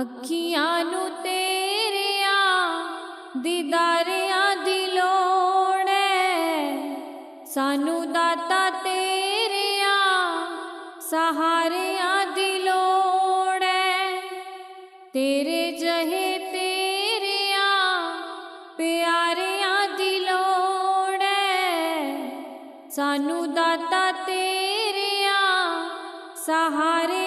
ਅੱਖੀਆਂ ਨੂੰ ਤੇਰੀਆਂ, ਦੀਦਾਰਿਆਂ ਦੀ ਲੋੜ ਐ। ਸਾਨੂੰ ਦਾਤਾ ਤੇਰੀਆਂ, ਸਹਾਰਿਆਂ ਦੀ ਲੋੜ ਐ। ਤੇਰੇ ਜਹੇ ਤੇਰੀਆਂ, ਪਿਆਰਿਆਂ ਦੀ ਲੋੜ ਐ। ਸਾਨੂੰ ਦਾਤਾ ਤੇਰੀਆਂ ਸਹਾਰੇ